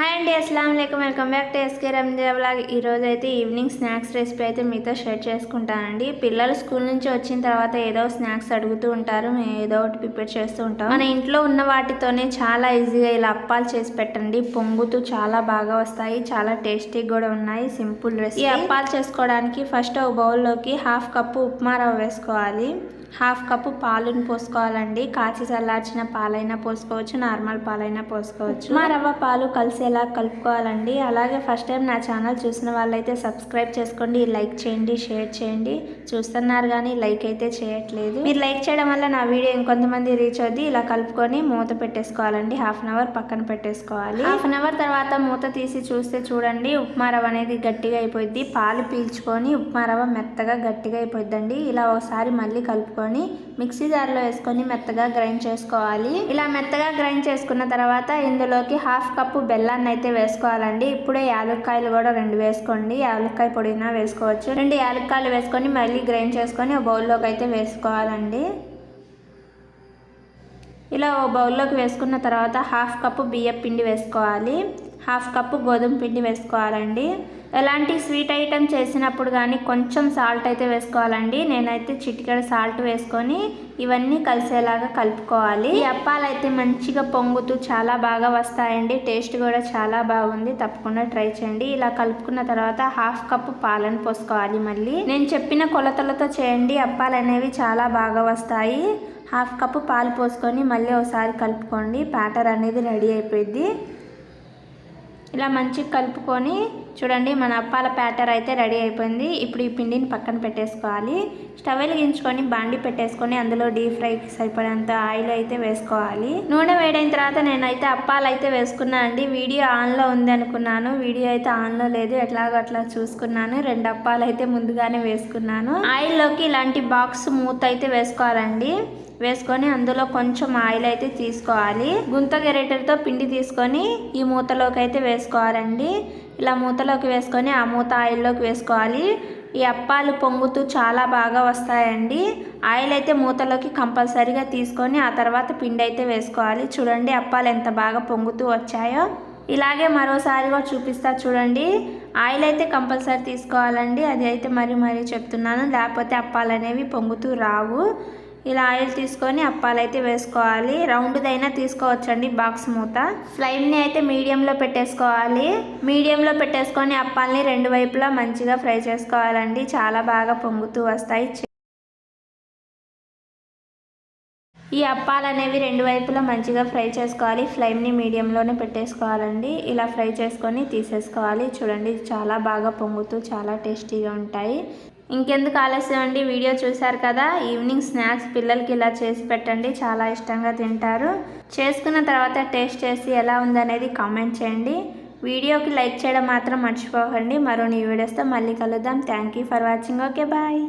Hi అండి అస్సలం welcome welcome back to SK Ranja blog ఈరోజు అయితే ఈవినింగ్ స్నాక్స్ రెసిపీ అయితే మీతో షేర్ చేసుకుంటానండి. పిల్లలు స్కూల్ నుంచి వచ్చిన తర్వాత ఏదో స్నాక్స్ అడుగుతూ ఉంటారు. మేము ఏదో ఒకటి ప్రిపేర్ చేస్తూ ఉంటాం. మన ఇంట్లో ఉన్న వాటితోనే చాలా ఈజీగా ఇలా అప్పాలు చేసి పెట్టండి. పొంగుతూ చాలా బాగా వస్తాయి. చాలా టేస్టీ కూడా ఉన్నాయి. Simple recipe. ఈ అప్పాలు చేసుకోవడానికి ఫస్ట్ ఒక బౌల్లోకి హాఫ్ కప్పు ఉప్మా రవ్వ వేసుకోవాలి. హాఫ్ కప్పు పాలుని పోసుకోవాలండి. కాచి చల్లార్చిన పాలైనా పోసుకోవచ్చు నార్మల్ పాలైనా పోసుకోవచ్చు. మా రవ్వ పాలు కలిసేలా కలుపుకోవాలండి. అలాగే ఫస్ట్ టైం నా ఛానల్ చూసిన వాళ్ళైతే సబ్స్క్రైబ్ చేసుకోండి లైక్ చేయండి షేర్ చేయండి. చూస్తున్నారు కానీ లైక్ అయితే చేయట్లేదు. మీరు లైక్ చేయడం వల్ల నా వీడియో ఇంకొంతమంది రీచ్ అవుద్ది. ఇలా కలుపుకొని మూత పెట్టేసుకోవాలండి. హాఫ్ అన్ అవర్ పక్కన పెట్టేసుకోవాలి. హాఫ్ అన్ అవర్ తర్వాత మూత తీసి చూస్తే చూడండి ఉప్మా రవ్వ అనేది గట్టిగా అయిపోయింది పాలు పీల్చుకొని ఉప్మా రవ్వ మెత్తగా గట్టిగా అయిపోద్దండి ఇలా ఒకసారి మళ్ళీ కలుపుకొని మిక్సీ జార్లో వేసుకొని మెత్తగా గ్రైండ్ చేసుకోవాలి. ఇలా మెత్తగా గ్రైండ్ చేసుకున్న తర్వాత ఇందులోకి హాఫ్ కప్పు బెల్లాన్ని అయితే వేసుకోవాలండి. ఇప్పుడే యాలక్కాయలు కూడా రెండు వేసుకోండి. యాలక్కాయ పొడినా వేసుకోవచ్చు. రెండు యాలక్కాయలు వేసుకొని మళ్ళీ గ్రైండ్ చేసుకొని బౌల్లోకి అయితే వేసుకోవాలండి. ఇలా ఓ బౌల్లోకి వేసుకున్న తర్వాత హాఫ్ కప్పు బియ్యం పిండి వేసుకోవాలి. హాఫ్ కప్పు గోధుమ పిండి వేసుకోవాలండి. ఎలాంటి స్వీట్ ఐటెం చేసినప్పుడు కానీ కొంచెం సాల్ట్ అయితే వేసుకోవాలండి. నేనైతే చిటికెడ సాల్ట్ వేసుకొని ఇవన్నీ కలిసేలాగా కలుపుకోవాలి. ఈ అప్పాలు అయితే మంచిగా పొంగుతూ చాలా బాగా వస్తాయండి. టేస్ట్ కూడా చాలా బాగుంది. తప్పకుండా ట్రై చేయండి. ఇలా కలుపుకున్న తర్వాత హాఫ్ కప్పు పాలను పోసుకోవాలి మళ్ళీ. నేను చెప్పిన కొలతలతో చేయండి. అప్పాలు అనేవి చాలా బాగా వస్తాయి. హాఫ్ కప్పు పాలు పోసుకొని మళ్ళీ ఒకసారి కలుపుకోండి. ప్యాటర్ అనేది రెడీ అయిపోయింది ఇలా మంచిగా కలుపుకొని చూడండి మన అప్పాల ప్యాటర్ అయితే రెడీ అయిపోయింది. ఇప్పుడు ఈ పిండిని పక్కన పెట్టేసుకోవాలి. స్టవ్ వెలిగించుకొని బాండి పెట్టేసుకొని అందులో డీప్ ఫ్రైకి సరిపడేంత ఆయిల్ అయితే వేసుకోవాలి. నూనె వేడైన తర్వాత నేనైతే అప్పాలు అయితే వేసుకున్నాను అండి. వీడియో ఆన్లో ఉంది అనుకున్నాను. వీడియో అయితే ఆన్లో లేదు. ఎట్లాగో అట్లా చూసుకున్నాను. రెండు అప్పాలు అయితే ముందుగానే వేసుకున్నాను. ఆయిల్లోకి ఇలాంటి బాక్స్ మూత అయితే వేసుకోవాలండి. వేసుకొని అందులో కొంచెం ఆయిల్ అయితే తీసుకోవాలి. గుంత గెరెటర్తో పిండి తీసుకొని ఈ మూతలోకి అయితే వేసుకోవాలండి. ఇలా మూతలోకి వేసుకొని ఆ మూత ఆయిల్లోకి వేసుకోవాలి. ఈ అప్పాలు పొంగుతూ చాలా బాగా వస్తాయండి. ఆయిల్ అయితే మూతలోకి కంపల్సరీగా తీసుకొని ఆ తర్వాత పిండి అయితే వేసుకోవాలి. చూడండి అప్పాలు ఎంత బాగా పొంగుతూ వచ్చాయో. ఇలాగే మరోసారి కూడా చూపిస్తా చూడండి. ఆయిల్ అయితే కంపల్సరీ తీసుకోవాలండి. అది అయితే మరీ మరీ చెప్తున్నాను. లేకపోతే అప్పాలు అనేవి పొంగుతూ రావు. ఇలా ఆయిల్ తీసుకొని అప్పాలైతే వేసుకోవాలి. రౌండ్దైనా తీసుకోవచ్చండి బాక్స్ మూత. ఫ్లేమ్ని అయితే మీడియంలో పెట్టేసుకోవాలి. మీడియంలో పెట్టేసుకొని అప్పాలని రెండు వైపులా మంచిగా ఫ్రై చేసుకోవాలండి. చాలా బాగా పొంగుతూ వస్తాయి. ఈ అప్పాలు అనేవి రెండు వైపులా మంచిగా ఫ్రై చేసుకోవాలి. ఫ్లేమ్ని మీడియంలోనే పెట్టేసుకోవాలండి. ఇలా ఫ్రై చేసుకొని తీసేసుకోవాలి. చూడండి చాలా బాగా పొంగుతూ చాలా టేస్టీగా ఉంటాయి. ఇంకెందుకు ఆలస్యం అండి? వీడియో చూశారు కదా? ఈవినింగ్ స్నాక్స్ పిల్లలకి ఇలా చేసి పెట్టండి. చాలా ఇష్టంగా తింటారు. చేసుకున్న తర్వాత టేస్ట్ చేసి ఎలా ఉందనేది కామెంట్ చేయండి. వీడియోకి లైక్ చేయడం మాత్రం మర్చిపోకండి. మరో నీ వీడియోస్తో మళ్ళీ కలుద్దాం. Thank you for watching. Okay bye.